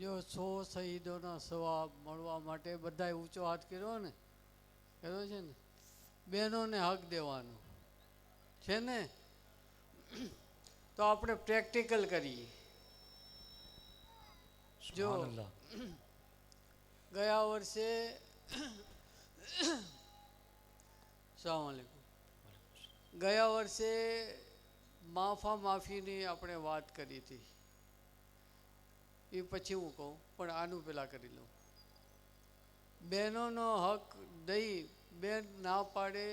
જો સો શહીદોના સવાબ મળવા માટે બધાએ ઊંચો હાથ કર્યો ને? કર્યો છે ને? બહેનોને હક દેવાનો. છે ને? તો આપણે પ્રેક્ટિકલ કરીએ. જો ગયા વર્ષે સલામ ગયા વર્ષે માફા માફીની આપણે વાત કરી હતી. એ પછી હું કહું, પણ આનું પહેલાં કરી લઉં. બહેનોનો હક દઈ બેન ના પાડે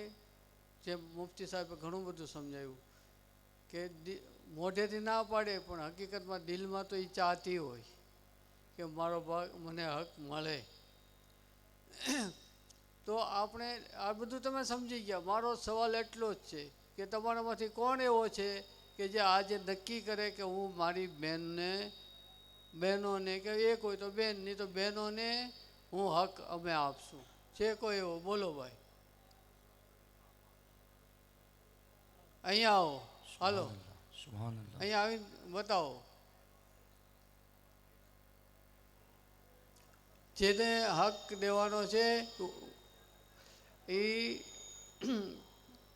જે મુફ્તી સાહેબે ઘણું બધું સમજાવ્યું કે મોઢેથી ના પાડે, પણ હકીકતમાં દિલમાં તો એ ચાહતી હોય કે મારો ભાગ, મને હક મળે. તો આપણે આ બધું તમે સમજી ગયા. મારો સવાલ એટલો જ છે કે તમારામાંથી કોણ એવો છે કે જે આજે નક્કી કરે કે હું મારી બહેનને બહેનોને કે એક હોય તો બેન નહીં તો બહેનોને હું હક અમે આપશું. છે કોઈ એવો બોલો ભાઈ. અહીંયા આવો હાલો. અહીંયા આવીને બતાવો. જેને હક દેવાનો છે એ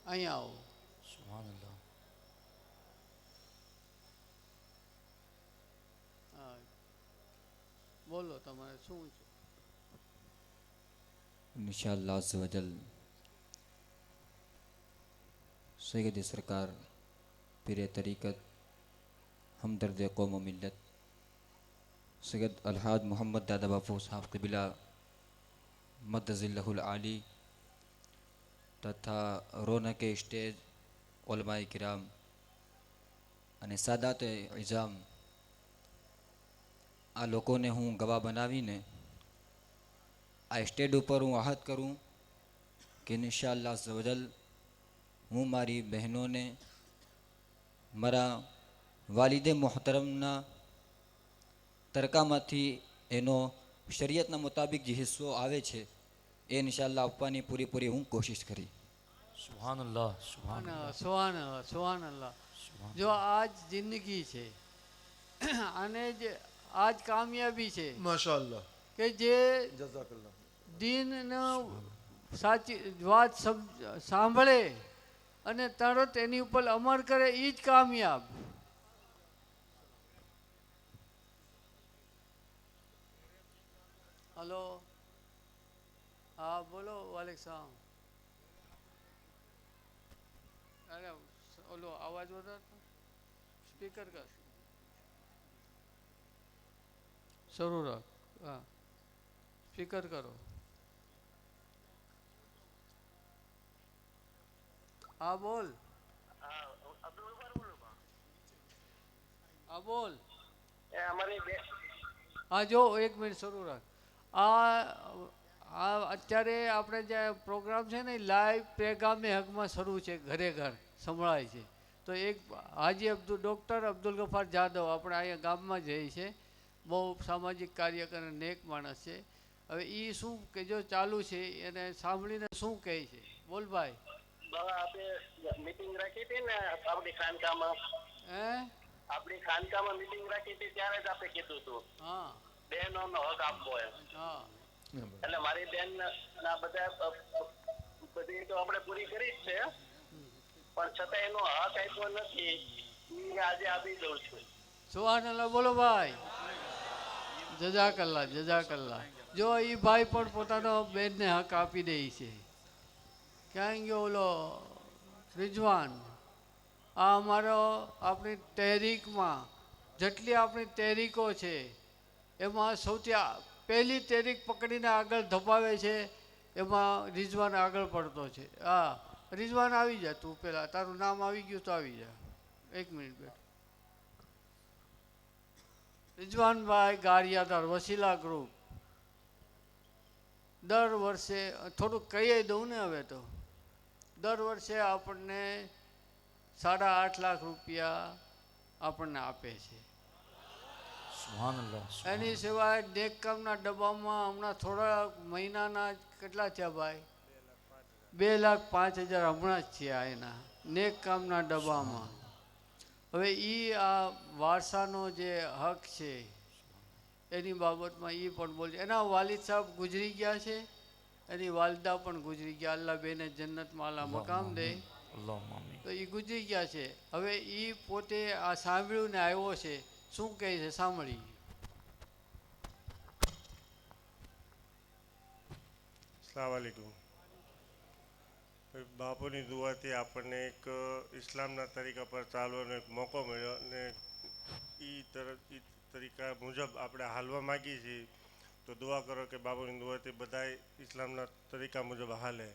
અહીંયા આવો. બોલો તમારે શું છે? ઇન્શાલ્લાહ અઝવજલ સૈયદ સરકાર પીરે તરીકત હમદર્દ કોમ મિલ્લત સૈયદ અલ્હાદ મોહમ્મદ દાદા બાપુ સાફ કબીલા મદઝિલ્લાહુલ આલી તથા રોનકે સ્ટેજ ઓલમાઈ કિરામ અને સાદાત ઇઝામ આ લોકોને હું ગવાહ બનાવીને આ સ્ટેજ ઉપર હું આહત કરું કે ઇન્શાઅલ્લાહ સવજલ હું મારી બહેનોને મારા વાલિદે મોહતરમના તરકામાંથી એનો શરીયતના મુતાબિક જે હિસ્સો આવે છે એ ઇન્શાઅલ્લાહ આપવાની પૂરેપૂરી હું કોશિશ કરી. સુબહાનલ્લાહ. સુહાન સુહાન અલ્લાહ જો આ જ જિંદગી છે અને જ આ જ કામયાબી છે. માશાલ્લાહ કે જે જઝાકલ્લાહ દિનનો સાચી વાત સાંભળે અને તરત એની ઉપર અમર કરે એ જ કામયાબ. હલો. હા બોલો વાલેક સામ અરે ઓલો અવાજ વધારતો? સ્પીકર કર શરૂ રાખ હા. સ્પીકર કરો. હા બોલ. હા બોલ. હા જો એક મિનિટ શરૂ રાખ આ આ અત્યારે આપણે જે પ્રોગ્રામ છે ને લાઈવ પેગામે હકમાં શરૂ છે ઘરે ઘર સંભળાય છે. તો એક હાજી અબ્દુલ ડૉક્ટર અબ્દુલ ગફાર જાદવ આપણે અહીંયા ગામમાં જઈએ છે. બહુ સામાજિક કાર્ય કરે નેક માણસ છે. હવે એ શું કે જો ચાલુ છે એને સાંભળીને શું કહે છે? બોલ ભાઈ. બાબા આપણે મીટિંગ રાખી હતી ને આપણી ખાનકામાં. હે? આપણી ખાનકામાં મીટિંગ રાખી હતી ત્યારે જ આપણે કીધું હતું. હા. બહેનોનો હક આપવો એમ. હા. એટલે મારી બેન ના બધા બધી તો આપણે પૂરી કરી જ છે. પણ છતાં એનો હક આપ્યો નથી. આજે આપી દઉં છું. સુહાનલ્લા બોલો ભાઈ. જજાકલ્લા જજાકલ્લા. જો એ ભાઈ પણ પોતાનો બેનને હક આપી દે છે. ક્યાં ગયો ઓલો રિજવાન? આ અમારો આપણી તહેરીકમાં, જેટલી આપણી તહેરીકો છે, એમાં સૌથી પહેલી તહેરીક પકડીને આગળ ધપાવે છે, એમાં રિજવાન આગળ પડતો છે. હા, રિજવાન આવી જા તું પહેલાં. તારું નામ આવી ગયું તો આવી જા. એક મિનિટ બેઠ. રિજવાનભાઈ ગારિયાદાર વસીલા ગ્રુપ દર વર્ષે થોડુંક કહીએ દઉં ને હવે તો. દર વર્ષે આપણને સાડા આઠ લાખ રૂપિયા આપણને આપે છે. એની સિવાય નેકકામના ડબ્બામાં હમણાં થોડા મહિનાના કેટલા છે ભાઈ? બે લાખ પાંચ હજાર હમણાં જ થયા એના નેકકામના ડબ્બામાં. હવે એ આ વારસાનો જે હક છે એની બાબતમાં એ પણ બોલે એના વાલિદ સાહેબ ગુજરી ગયા છે એની વાલિદા પણ ગુજરી ગયા અલ્લાહ બેને જન્નતમાં અલ્લાહ મકામ દે. તો એ ગુજરી ગયા છે. હવે એ પોતે આ સાંભળ્યું ને આવ્યો છે શું કહે છે સાંભળી. અસલામવાલેકુમ બાપુની દુઆથી આપણને એક ઇસ્લામના તરીકા પર ચાલવાનો એક મોકો મળ્યો અને એ તરફ એ તરીકા મુજબ આપણે હાલવા માગીએ છીએ. તો દુઆ કરો કે બાપુની દુઆથી બધાય ઇસ્લામના તરીકા મુજબ હાલે.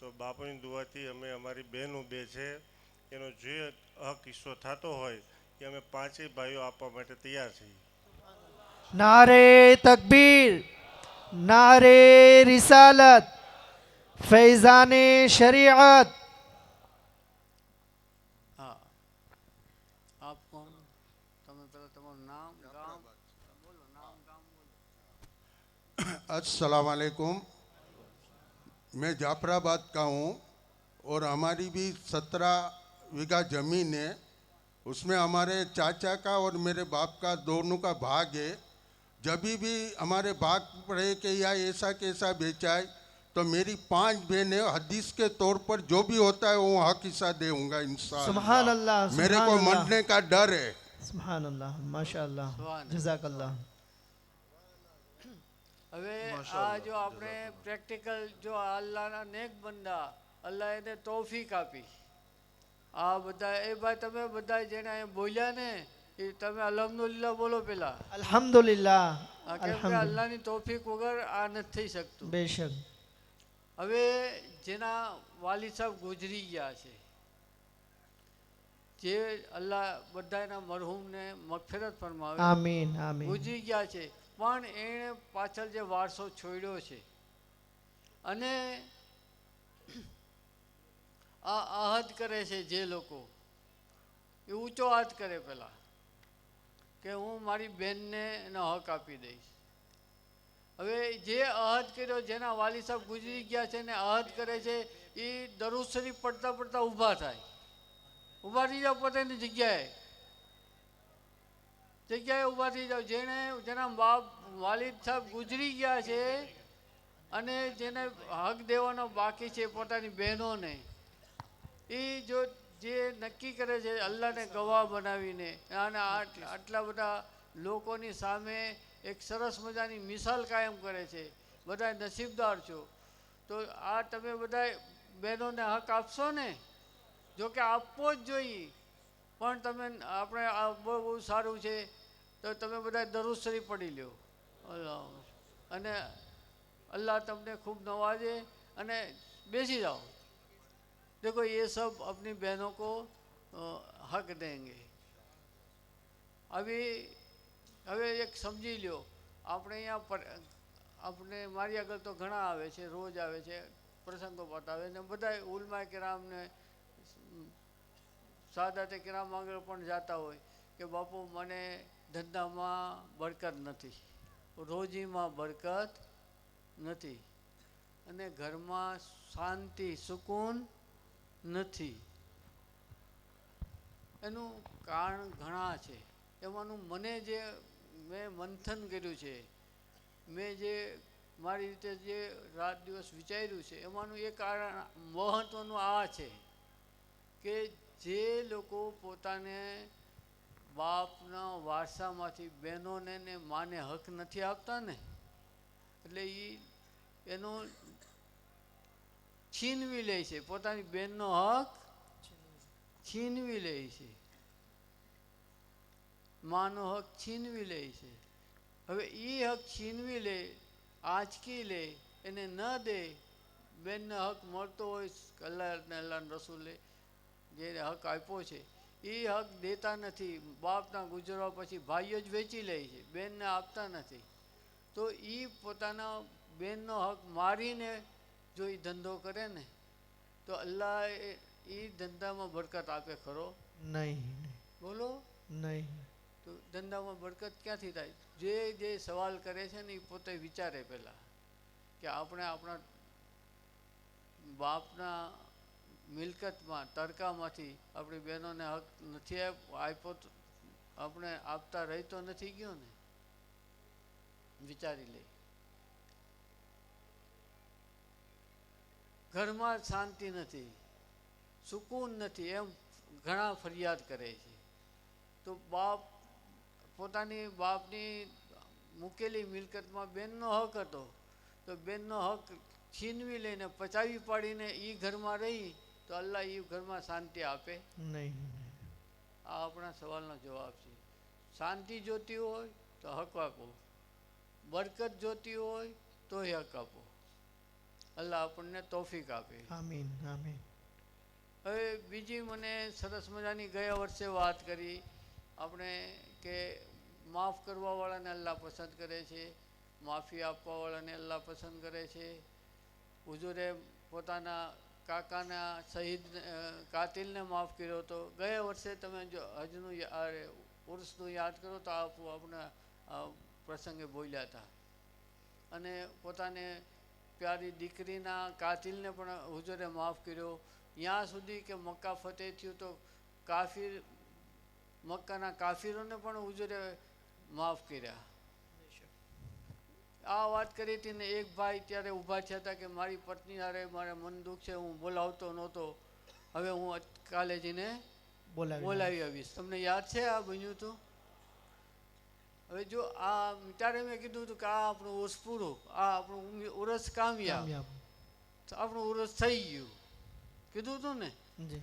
તો બાપુની દુઆથી અમે, અમારી બહેનો બે છે. એનો જે હક, હિસ્સો થતો હોય, એ અમે પાંચેય ભાઈઓ આપવા માટે તૈયાર છીએ. નારે તકબીર, નારે રિસાલત. फैज़ान शरीयत હા આપ કોણ તમે પેલા તમારું નામ ગામ બોલો નામ ગામ બોલો अस्सलाम वालेकुम मैं जाफराबाद का हूँ और हमारी भी सत्रह बीघा ज़मीन है उसमें हमारे चाचा का और मेरे बाप का दोनों का भाग है जब भी हमारे भाग पड़े कि या ऐसा कैसा बेचा है तो मेरी पांच बहनें हदीस के तौर पर जो भी होता है वो हक हिस्सा दूंगा इंसान सुभान अल्लाह मेरे सुभान को अल्लाह मरने का डर है सुभान अल्लाह माशा अल्लाह सुभान जजाकल्लाह હવે આ જો આપણે પ્રેક્ટિકલ જો આ અલ્લાહના નેક બંદા અલ્લાહ એને તોફીક આપી આ બધા એ ભાઈ તમે બધા જેને અહીંયા બોલ્યા ને એ તમે અલહમદુલિલ્લાહ બોલો પેલા अल्हम्दुलिल्लाह આ કેમ કે अल्हम्दुलिल्लाह અલ્લાહની તોફીક વગર આ નથી થઈ શકતું बेशक હવે જેના વાલી સાહેબ ગુજરી ગયા છે જે અલ્લાહ બધાના મરહૂમને મગફેરત ફરમાવે ગુજરી ગયા છે. પણ એણે પાછળ જે વારસો છોડ્યો છે અને આ આહદ કરે છે જે લોકો એ ઊંચો હાથ કરે પેલા કે હું મારી બહેનને એનો હક આપી દઈશ. હવે જે અહદ કર્યો, જેના વાલી સાહેબ ગુજરી ગયા છે ને અહદ કરે છે, એ દરુદ શરીફ પડતા પડતા ઊભા થાય. ઊભા થઈ જાઓ પોતાની જગ્યાએ. જગ્યાએ ઊભા થઈ જાઓ. જેણે, જેના બાપ, વાલિદ સાહેબ ગુજરી ગયા છે અને જેને હક દેવાનો બાકી છે પોતાની બહેનોને, એ જો જે નક્કી કરે છે, અલ્લાહને ગવાહ બનાવીને અને આટલા બધા લોકોની સામે એક સરસ મજાની મિસાલ કાયમ કરે છે બધા નસીબદાર છો તો આ તમે બધા બહેનોને હક આપશો ને જો કે આપવો જ જોઈએ પણ તમે આપણે આ બહુ બહુ સારું છે તો તમે બધા દરુદ શરીફ પડી લ્યો અલ્લાહ અને અલ્લાહ તમને ખૂબ નવાજે અને બેસી જાઓ देखो ये सब अपनी बहनों को अ, हक देंगे अभी હવે એક સમજી લ્યો, આપણે અહીંયા આપણે મારી આગળ તો ઘણા આવે છે, રોજ આવે છે, પ્રસંગો બતાવે ને બધા ઉલમા કિરામને સાદાતે કિરામ આગળ પણ જાતા હોય કે બાપુ મને ધંધામાં બરકત નથી, રોજીમાં બરકત નથી અને ઘરમાં શાંતિ, સુકૂન નથી. એનું કારણ ઘણા છે. એમાંનું મને જે મેં મંથન કર્યું છે. મેં જે મારી રીતે જે રાત દિવસ વિચાર્યું છે, એમાંનું એક કારણ મહત્ત્વનું આ છે કે જે લોકો પોતાને બાપના વારસામાંથી બહેનોને ને માને હક નથી આપતા ને, એટલે એ એનો છીનવી લે છે. પોતાની બેનનો હક છીનવી લે છે. માનો હક છીનવી લે છે. હવે એ હક છીનવી લે આંચકી લે એને ન દે બેનનો હક મળતો હોય કલ્યાણ અલ્લાહ રસૂલે જેને હક આપ્યો છે એ હક દેતા નથી. બાપના ગુજરવા પછી ભાઈઓ જ વેચી લે છે બેનને આપતા નથી. તો એ પોતાના બેનનો હક મારીને જો એ ધંધો કરે ને તો અલ્લાહ એ ધંધામાં બરકત આપે ખરો? નહીં. બોલો? નહીં. તો ધંધામાં બરકત ક્યાંથી થાય? જે જે સવાલ કરે છે ને એ પોતે વિચારે પહેલાં કે આપણે આપણા બાપના મિલકતમાં, તડકામાંથી આપણી બહેનોને હક નથી આપ્યો આપણે આપતા રહી તો નથી ગયો ને? વિચારી લે. ઘરમાં શાંતિ નથી, સુકૂન નથી એમ ઘણા ફરિયાદ કરે છે. તો બાપ પોતાની બાપની મૂકેલી મિલકતમાં બેનનો હક હતો. તો બેનનો હક છીનવી લઈને પચાવી પાડીને એ ઘરમાં રહી તો અલ્લાહ એ ઘરમાં શાંતિ આપે. નહીં આ આપણા સવાલનો જવાબ છે. શાંતિ જોતી હોય તો હક આપો. બરકત જોતી હોય તો હક આપો. અલ્લાહ આપણને તોફીક આપે. આમીન આમીન. હવે બીજી મને સરસ મજાની ગયા વર્ષે વાત કરી. આપણે કે માફ કરવાવાળાને અલ્લાહ પસંદ કરે છે, માફી આપવાવાળાને અલ્લાહ પસંદ કરે છે. હુજુરે પોતાના કાકાના શહીદ કાતિલને માફ કર્યો હતો ગયા વર્ષે તમે જો હજનું ઉર્સનું યાદ કરો તો આપ આપણે પ્રસંગે બોલ્યા હતા. અને પોતાને પ્યારી દીકરીના કાતિલને પણ હુજુરે માફ કર્યો. ત્યાં સુધી કે મક્કા ફતેહ થયું તો કાફિર મક્કાના કાફીરોને પણ ઉજરે માફ કર્યા. આ વાત કરી હતી ને એક ભાઈ ત્યારે ઊભા થયા હતા કે મારી પત્ની હારે મારે મન દુઃખ છે હું બોલાવતો નહોતો. હવે હું કાલે જઈને બોલાવી આવીશ. તમને યાદ છે આ બન્યું હતું? હવે જો આ ત્યારે મેં કીધું હતું કે આ આપણું ઓસ પૂરું આ આપણું ઉરસ કામયાબ આપણું ઉરસ થઈ ગયું. કીધું હતું ને? જી.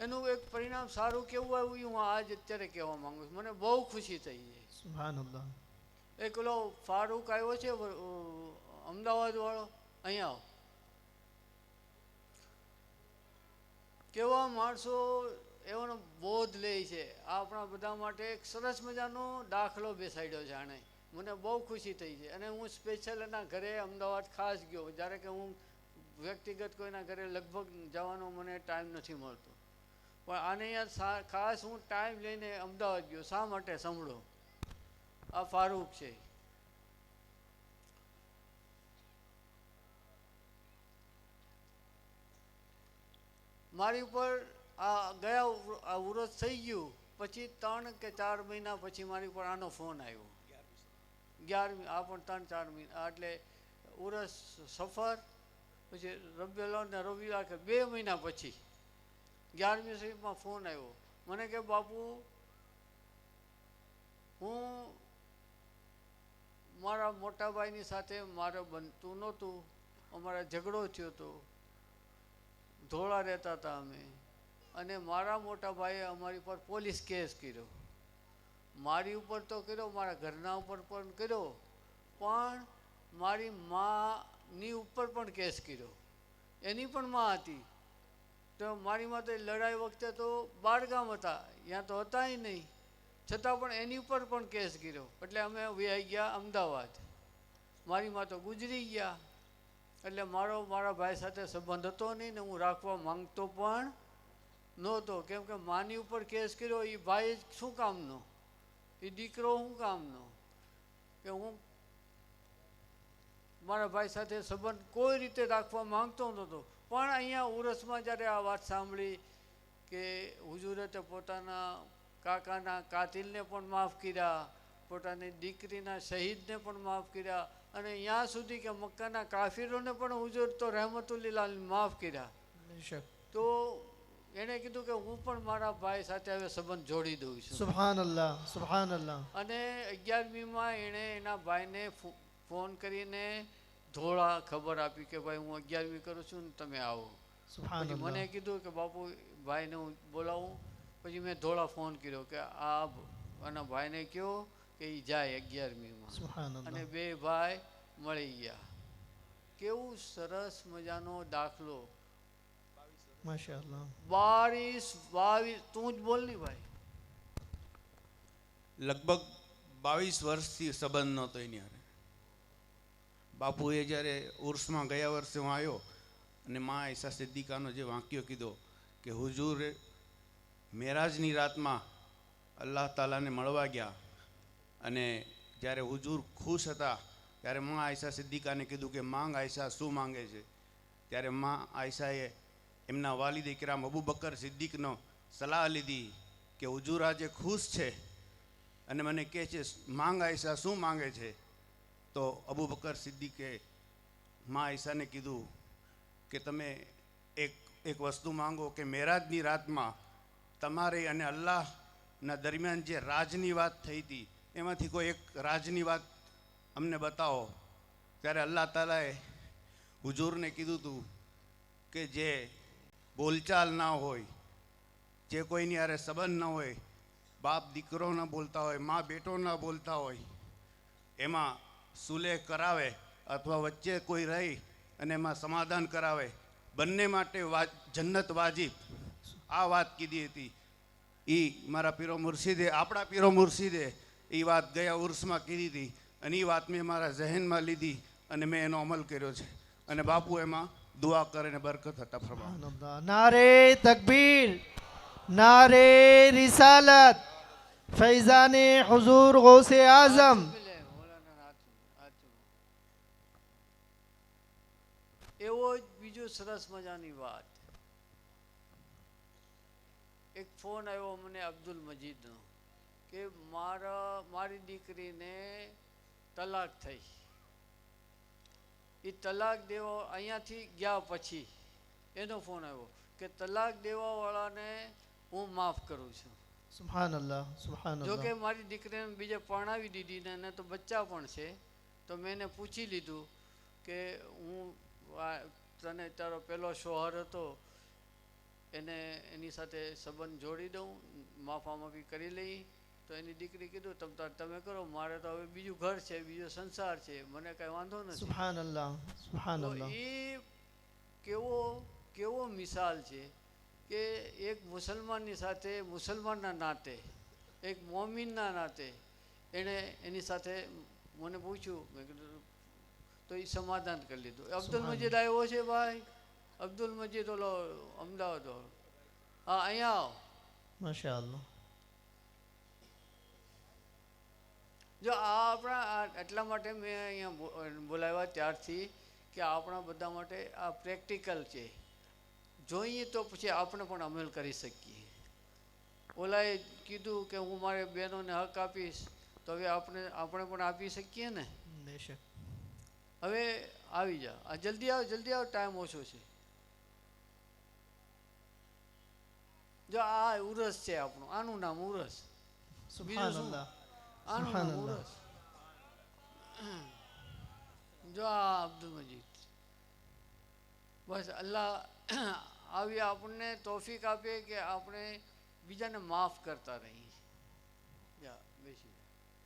એનું એક પરિણામ સારું કેવું આવ્યું એ હું આજ અત્યારે કહેવા માંગુ છું. મને બહુ ખુશી થઈ છે એકલો એક ફારૂક આવ્યો છે અમદાવાદ વાળો અહીંયા કેવા માણસો એવાનો બોધ લે છે. આપણા બધા માટે એક સરસ મજાનો દાખલો બેસાડ્યો છે આણે. મને બહુ ખુશી થઈ છે. અને હું સ્પેશિયલ એના ઘરે અમદાવાદ ખાસ ગયો. જ્યારે કે હું વ્યક્તિગત કોઈના ઘરે લગભગ જવાનો મને ટાઈમ નથી મળતો. પણ આને ખાસ હું ટાઈમ લઈને અમદાવાદ ગયો. શા માટે સાંભળો? આ ફારૂક છે. મારી ઉપર આ ગયા ઉર- થઈ ગયું. પછી ત્રણ કે ચાર મહિના પછી મારી ઉપર આનો ફોન આવ્યો. અગિયારમી, આ પણ ત્રણ ચાર મહિના એટલે ઉરસ સફર, પછી રબેલો ને રવિવાર કે બે મહિના પછી. અગિયારમી સુધીમાં ફોન આવ્યો. મને કે, બાપુ, હું મારા મોટાભાઈની સાથે મારે બનતું નહોતું. અમારા ઝઘડો થયો હતો ધોળા રહેતા હતા અમે. અને મારા મોટા ભાઈએ અમારી પર પોલીસ કેસ કર્યો. મારી ઉપર તો કર્યો, મારા ઘરના ઉપર પણ કર્યો. પણ મારી માની ઉપર પણ કેસ કર્યો. એની પણ માં હતી. તો મારી માટે લડાઈ વખતે તો બાળગામ હતા ત્યાં તો હતા નહીં. છતાં પણ એની ઉપર પણ કેસ કર્યો. એટલે અમે વ્યાઈ ગયા અમદાવાદ. મારી માં તો ગુજરી ગયા. એટલે મારો, મારા ભાઈ સાથે સંબંધ હતો નહીં ને હું રાખવા માંગતો પણ નહોતો. કેમ કે માની ઉપર કેસ કર્યો એ ભાઈ શું કામનો? એ દીકરો શું કામનો? કે હું મારા ભાઈ સાથે સંબંધ કોઈ રીતે રાખવા માંગતો નહોતો. પણ અહીંયા ઉરસમાં જ્યારે આ વાત સાંભળી કે હુજુરે તો પોતાના કાકાના કાતિલને પણ માફ કર્યા પોતાની દીકરીના શહીદને પણ માફ કર્યા અને ત્યાં સુધી કે મક્કાના કાફિરોને પણ હુજુર તો રહેમતુલ્લાલ માફ કર્યા. તો એણે કીધું કે હું પણ મારા ભાઈ સાથે હવે સંબંધ જોડી દઉં છું. સુબહાનલ્લાહ સુબહાનલ્લાહ અને અગિયારમીમાં એણે એના ભાઈને ફોન કરીને ધોળા ખબર આપી કે ભાઈ હું અગિયારમી કરું છું ને તમે આવો. પછી મને કીધું કે બાપુ ભાઈને હું બોલાવું. પછી મેં ધોળા ફોન કર્યો કે આ આના ભાઈને કહો કે એ જાય અગિયારમીમાં. અને બે ભાઈ મળી ગયા. કેવું સરસ મજાનો દાખલો. બાવીસ બાવીસ તું જ બોલ ને ભાઈ. લગભગ બાવીસ વર્ષથી સંબંધ નહોતો એની હારે. બાપુએ જ્યારે ઉર્સમાં ગયા વર્ષે હું આવ્યો અને મા ઈસા સિદ્દીકાનો જે વાક્યો કીધો કે, હુજુર મેરાજની રાતમાં અલ્લાહ તાલાને મળવા ગયા અને જ્યારે હુજુર ખુશ હતા, ત્યારે મા આયશા સિદ્દીકાને કીધું કે, માંગ આયશા શું માંગે છે? ત્યારે મા આયશાએ એમના વાલિદ ઇકરામ અબુ બકર સિદ્દીકનો સલાહ લીધી કે, હુજુર આજે ખુશ છે. અને મને કહે છે, માંગ આયશા શું માંગે છે? તો અબુ બકર સિદ્દીકે મા ઈસાને કીધું કે તમે એક એક વસ્તુ માંગો કે મેરાજની રાતમાં તમારે અને અલ્લાહના દરમિયાન જે રાજની વાત થઈ હતી, એમાંથી કોઈ એક રાજની વાત અમને બતાવો. ત્યારે અલ્લાહ તાલાએ હુજૂરને કીધું હતું કે જે બોલચાલ ના હોય, જે કોઈની હારે સંબંધ ન હોય, બાપ દીકરો ન બોલતા હોય, મા બેટો ન બોલતા હોય, એમાં સુલે કરાવે અથવા વચ્ચે કોઈ રહી અને એમાં સમાધાન કરાવે, બંને માટે જન્નત વાજીબ. આ વાત કીધી હતી. એ મારા પીરો મુર્શીદે, આપણા પીરો મુર્શીદે એ વાત ગયા ઉર્સમાં કીધી હતી અને એ વાત મેં મારા જહેનમાં લીધી અને મેં એનો અમલ કર્યો છે. અને બાપુ એમાં દુઆ કરીને બરકત હતા ફરમા નારે તકબીર, નારે રિસાલત, ફૈઝાને હુઝુર ગોસે આઝમ એવો જ બીજો સરસ મજાની વાત. એક ફોન આવ્યો મને અબ્દુલ મજીદનો કે મારા મારી દીકરીને તલાક થઈ. એ તલાક દેવા અહીંયાથી ગયા પછી એનો ફોન આવ્યો કે તલાક દેવાવાળાને હું માફ કરું છું. સુબહાનલ્લાહ સુબહાનલ્લાહ જો મારી દીકરીને બીજે પરણાવી દીધી ને એને તો બચ્ચા પણ છે તો મેં એને પૂછી લીધું કે હું તને તારો પહેલો શોહર હતો એને એની સાથે સંબંધ જોડી દઉં માફા માફી કરી લઈ તો એની દીકરી કીધું તમ તાર તમે કરો મારે તો હવે બીજું ઘર છે બીજો સંસાર છે મને કઈ વાંધો નથી. સુબહાનલ્લાહ સુબહાનલ્લાહ એ કેવો કેવો મિસાલ છે કે એક મુસલમાનની સાથે મુસલમાનના નાતે એક મોમિનના નાતે એણે એની સાથે મને પૂછ્યું મેં કીધું તો એ સમાધાન કરી લીધું. અબ્દુલ મજીદ આવ્યો છે ભાઈ? અબ્દુલ મજીદ ઓલો અમદાવાદ હા અહીંયા આવો. માશાલ્લાહ જો આ આપણા એટલા માટે મેં અહીંયા બોલાવ્યા ત્યારથી કે આપણા બધા માટે આ પ્રેક્ટિકલ છે. જોઈએ તો પછી આપણે પણ અમલ કરી શકીએ. ઓલાએ કીધું કે હું મારે બહેનોને હક આપીશ તો હવે આપણે આપણે પણ આપી શકીએ ને? બેશક. હવે આવી જા આ જલ્દી આવો જલ્દી આવો ટાઈમ ઓછો છે જો આ ઉરસ છે આપણું આનું નામ ઉરસ सुभान શું? अल्लाह આનું સુભાન નામ અલ્લાહ. ઉરસ જો આ અબ્દુલ મજીદ બસ અલ્લાહ આવી આપણને તોફીક આપે કે આપણે બીજાને માફ करता रहिए या बेशी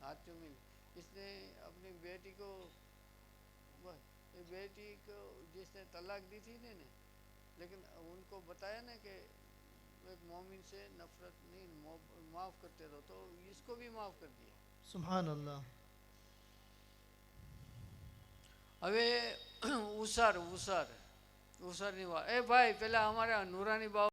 हाथ चूमी इसने अपनी बेटी को बस ये बेटी को जिसने तलाक दी थी ने ने लेकिन उनको बताया ना कि एक मोमिन से नफरत नहीं मो- माफ करते रहो तो इसको भी माफ कर दिया सुभान अल्लाह હવે ઉસાર ઉસાર ઉસારની વાત એ ભાઈ પેલા અમારા નુરાની બાવ